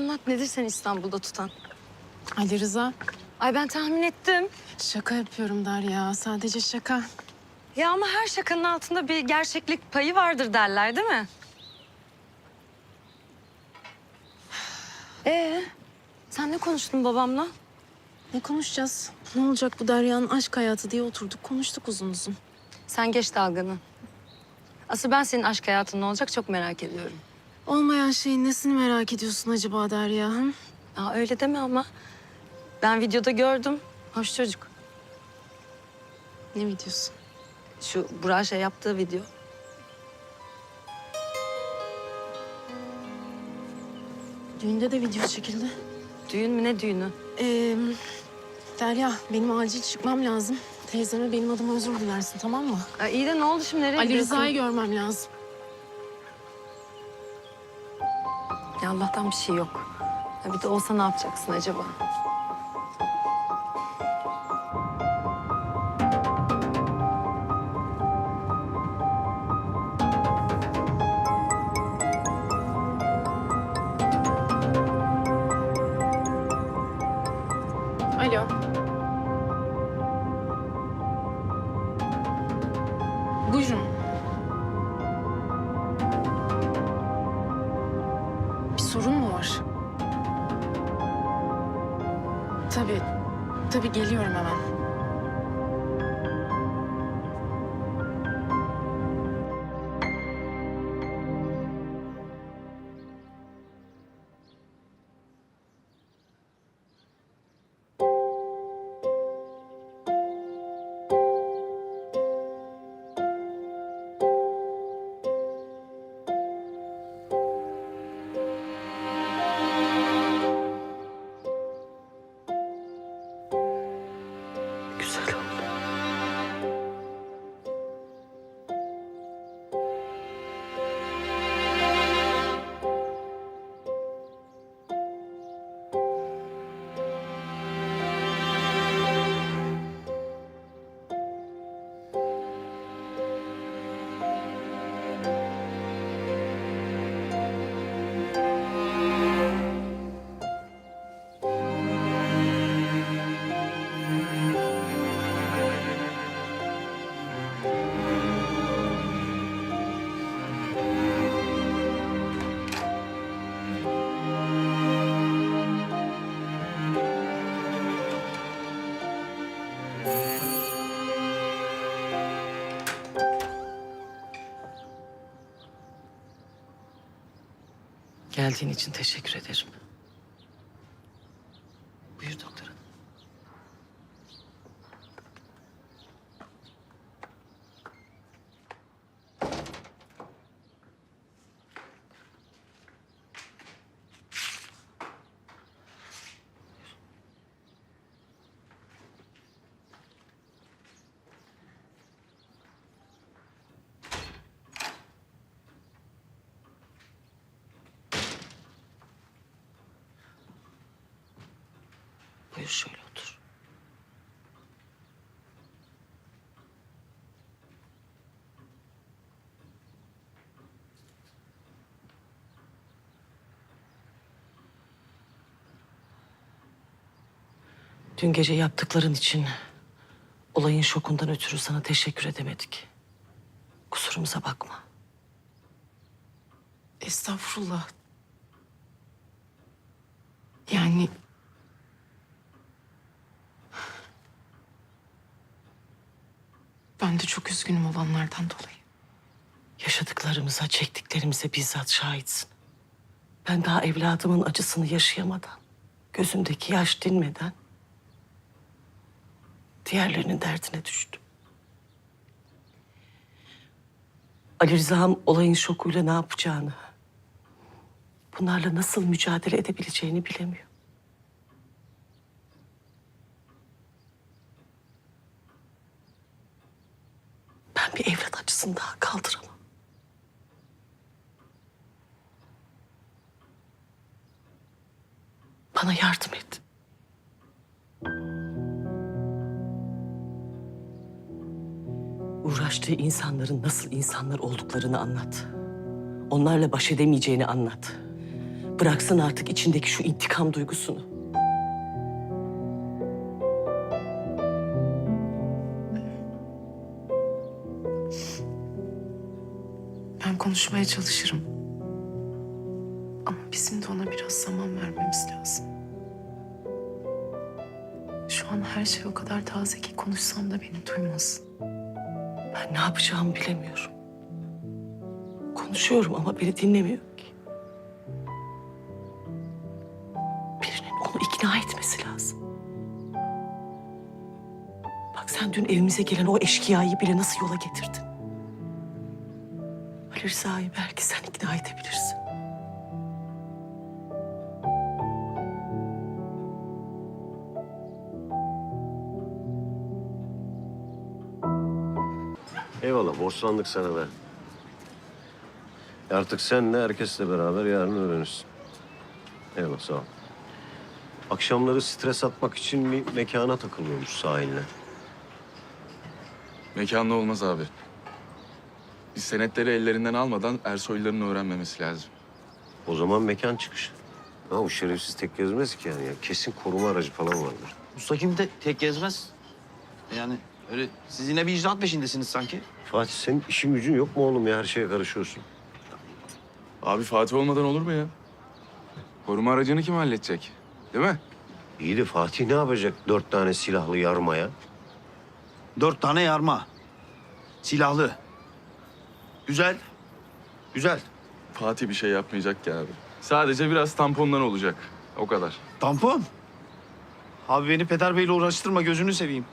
anlat nedir seni İstanbul'da tutan? Ali Rıza. Ay ben tahmin ettim. Şaka yapıyorum Derya. Sadece şaka. Ya ama her şakanın altında bir gerçeklik payı vardır derler değil mi? Ee, sen ne konuştun babamla? Ne konuşacağız? Ne olacak bu Derya'nın aşk hayatı diye oturduk konuştuk uzun uzun. Sen geç dalganı. Asıl ben senin aşk hayatın ne olacak çok merak ediyorum. Olmayan şeyin nesini merak ediyorsun acaba Derya? Hı? Aa, öyle deme ama. Ben videoda gördüm. Hoş çocuk. Ne videosu? Şu Burak'a şey yaptığı video. Düğünde de video çekildi. Düğün mü ne düğünü? Ee, Derya benim acil çıkmam lazım. Teyzeme benim adıma özür dilersin tamam mı? Ay, iyi de ne oldu şimdi nereye Ali gidiyorsun? Rıza'yı görmem lazım. Ya Allah'tan bir şey yok. Ya bir de olsa ne yapacaksın acaba? Alo. Geldiğin için teşekkür ederim. Şöyle otur. Dün gece yaptıkların için olayın şokundan ötürü sana teşekkür edemedik. Kusurumuza bakma. Estağfurullah. Yani... Ben de çok üzgünüm olanlardan dolayı. Yaşadıklarımıza, çektiklerimize bizzat şahitsin. Ben daha evladımın acısını yaşayamadan, gözümdeki yaş dinmeden diğerlerinin derdine düştüm. Ali Rıza'm olayın şokuyla ne yapacağını, bunlarla nasıl mücadele edebileceğini bilemiyor. Ben bir evlat acısını daha kaldıramam. Bana yardım et. Uğraştığı insanların nasıl insanlar olduklarını anlat. Onlarla baş edemeyeceğini anlat. Bıraksın artık içindeki şu intikam duygusunu. Konuşmaya çalışırım. Ama bizim de ona biraz zaman vermemiz lazım. Şu an her şey o kadar taze ki konuşsam da beni duymaz. Ben ne yapacağımı bilemiyorum. Konuşuyorum ama beni dinlemiyor ki. Birinin onu ikna etmesi lazım. Bak sen dün evimize gelen o eşkıyayı bile nasıl yola getirdin. Rıza'yı belki sen ikna edebilirsin. Eyvallah borçlandık sana be. Artık senle herkesle beraber yarın öğrenirsin. Eyvallah sağ ol. Akşamları stres atmak için bir mekana takılıyormuş sahilde. Mekanlı olmaz abi. Biz senetleri ellerinden almadan Ersoyluların öğrenmemesi lazım. O zaman mekan çıkışı. Ha bu şerefsiz tek gezmez ki yani. Ya. Kesin koruma aracı falan vardır. Usta kim de tek gezmez. Yani öyle siz yine bir icraat peşindesiniz sanki. Fatih senin işin gücün yok mu oğlum ya? Her şeye karışıyorsun. Abi Fatih olmadan olur mu ya? Koruma aracını kim halledecek? Değil mi? İyi de Fatih ne yapacak dört tane silahlı yarmaya? Dört tane yarma. Silahlı. Güzel. Güzel. Fatih bir şey yapmayacak ki abi. Sadece biraz tampondan olacak. O kadar. Tampon. Abi beni Peder Bey'le uğraştırma gözünü seveyim.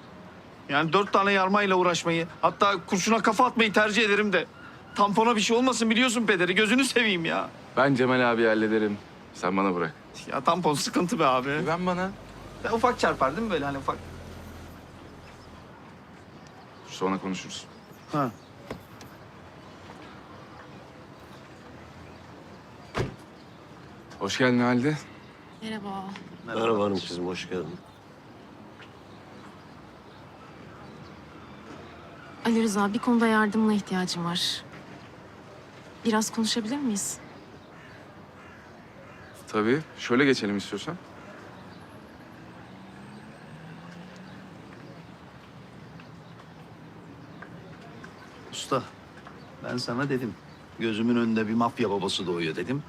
Yani dört tane yarmayla uğraşmayı, hatta kurşuna kafa atmayı tercih ederim de. Tampona bir şey olmasın biliyorsun Peder'i, gözünü seveyim ya. Ben Cemal abi hallederim. Sen bana bırak. Ya tampon sıkıntı be abi. Güven bana. Ya ufak çarpar değil mi böyle hani ufak? Sonra konuşuruz. Ha. Hoş geldin Halide. Merhaba. Merhaba hanım kızım hoş geldin. Ali Rıza bir konuda yardımına ihtiyacım var. Biraz konuşabilir miyiz? Tabii. Şöyle geçelim istiyorsan. Usta, ben sana dedim. Gözümün önünde bir mafya babası doğuyor dedim.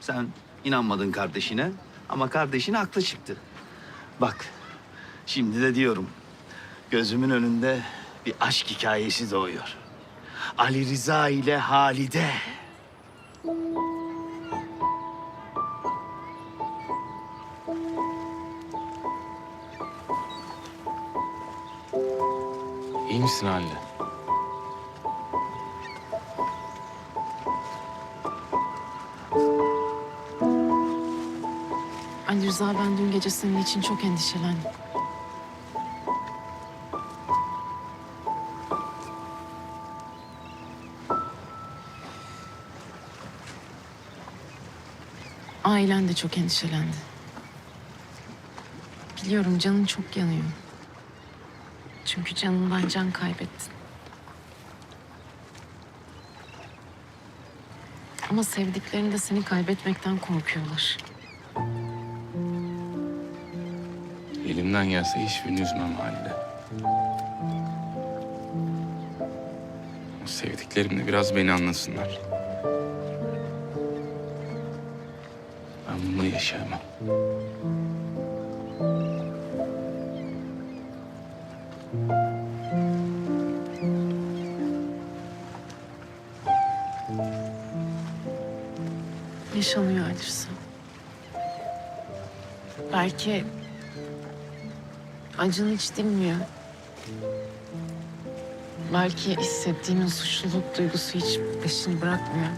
Sen inanmadın kardeşine ama kardeşin haklı çıktı. Bak, şimdi de diyorum. Gözümün önünde bir aşk hikayesi doğuyor. Ali Rıza ile Halide. İyi misin Halide? Rıza ben dün gece senin için çok endişelendim. Ailen de çok endişelendi. Biliyorum canın çok yanıyor. Çünkü canından can kaybettin. Ama sevdiklerin de seni kaybetmekten korkuyorlar. Elimden gelse hiçbirini üzmem Halide. O sevdiklerim de biraz beni anlasınlar. Ben bununla yaşayamam. Yaşanıyor Rıza. Belki acın hiç dinmiyor. Belki hissettiğin suçluluk duygusu hiç peşini bırakmıyor.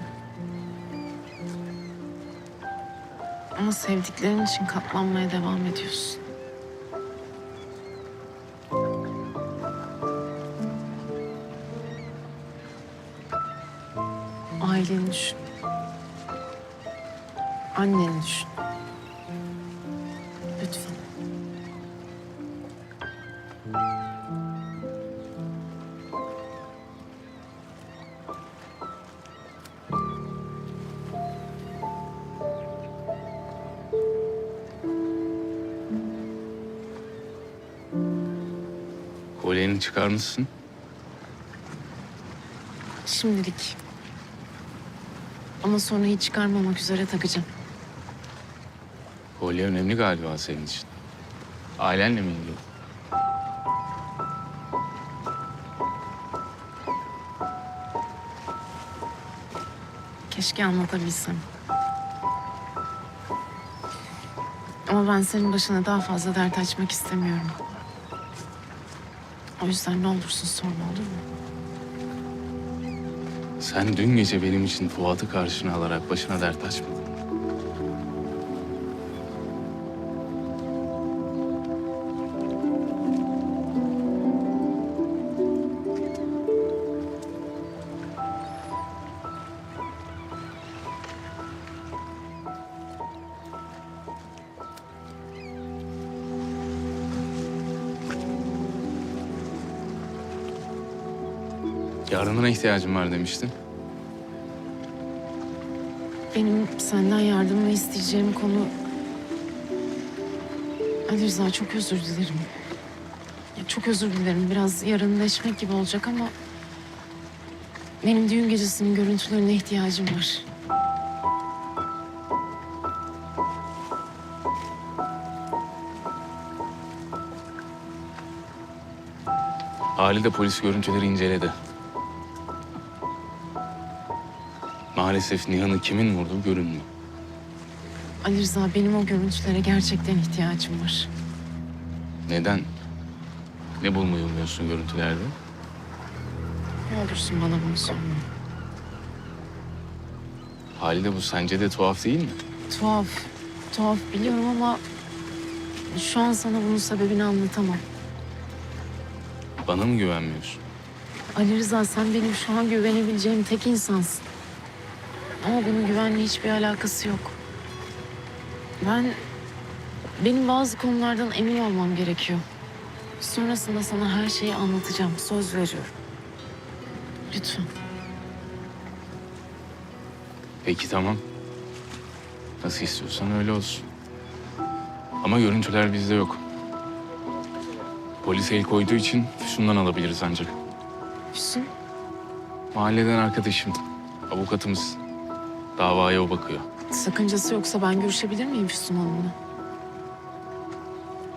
Ama sevdiklerin için katlanmaya devam ediyorsun. Aileni düşün. Anneni düşün. Kolyeni çıkarmışsın. Şimdilik. Ama sonra hiç çıkarmamak üzere takacağım. Kolye önemli galiba senin için. Ailenle mi ilgili? Keşke anlatabilsem. Ama ben senin başına daha fazla dert açmak istemiyorum. O yüzden ne olursun sorma olur mu? Sen dün gece benim için Fuat'ı karşına alarak başına dert açmadın. Yardımına ihtiyacım var demiştin. Benim senden yardımını isteyeceğim konu... Ali Rıza çok özür dilerim. Ya çok özür dilerim. Biraz yarınleşmek gibi olacak ama... Benim düğün gecesinin görüntülerine ihtiyacım var. Halide polis görüntüleri inceledi. Maalesef Nihan'ı kimin vurduğu görünmüyor. Ali Rıza benim o görüntülere gerçekten ihtiyacım var. Neden? Ne bulmayı umuyorsun görüntülerde? Ne olursun bana bunu sorma. Halide bu sence de tuhaf değil mi? Tuhaf, tuhaf biliyorum ama... Şu an sana bunun sebebini anlatamam. Bana mı güvenmiyorsun? Ali Rıza sen benim şu an güvenebileceğim tek insansın. Ama bunun güvenle hiçbir alakası yok. Ben... Benim bazı konulardan emin olmam gerekiyor. Sonrasında sana her şeyi anlatacağım. Söz veriyorum. Lütfen. Peki tamam. Nasıl istiyorsan öyle olsun. Ama görüntüler bizde yok. Polis el koyduğu için şundan alabiliriz ancak. Füsun, Mahalleden arkadaşım, avukatımız. Davaya o bakıyor. sakıncası yoksa ben görüşebilir miyim Füsun Hanım'la?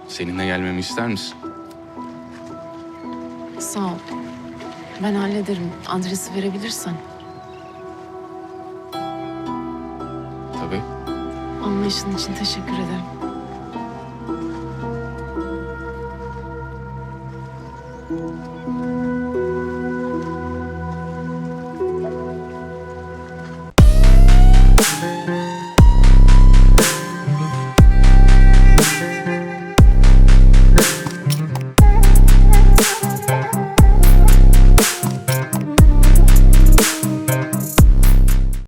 Seninle gelmemi ister misin? Sağ ol. Ben hallederim. Adresi verebilirsen. Tabii. Anlayışın için teşekkür ederim.